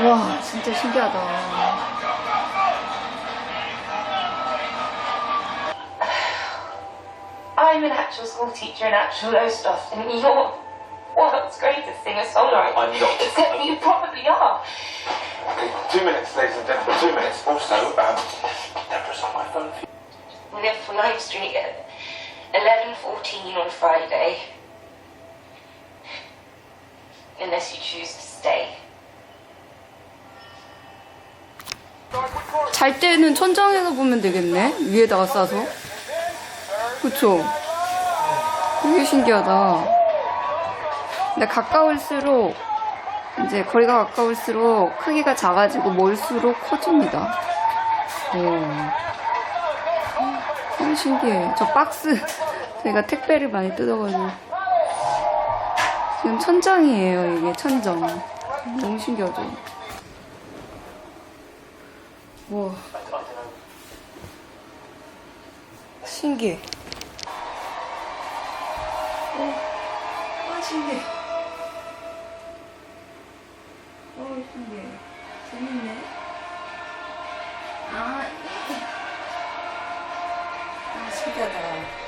와, 진짜 신기하다. I'm an actual school teacher and actual those stuff, and you're world's greatest singer-songwriter. I'm not. Except that you probably are. Okay, two minutes, ladies and gentlemen, two minutes. Also, um, Deborah's on my phone. We live for 9th Street at 11.14 on Friday. Unless you choose to stay. 잘 때는 천장에서 보면 되겠네? 위에다가 싸서. 그쵸? 되게 신기하다. 근데 가까울수록, 이제 거리가 가까울수록 크기가 작아지고 멀수록 커집니다. 와. 너무 신기해. 저 박스, 저희가 택배를 많이 뜯어가지고. 지금 천장이에요, 이게 천정. 너무 신기하죠? 와. 신기해. 어, 아, 신기해. 어, 신기해. 재밌네. 아, 아, 신기하다.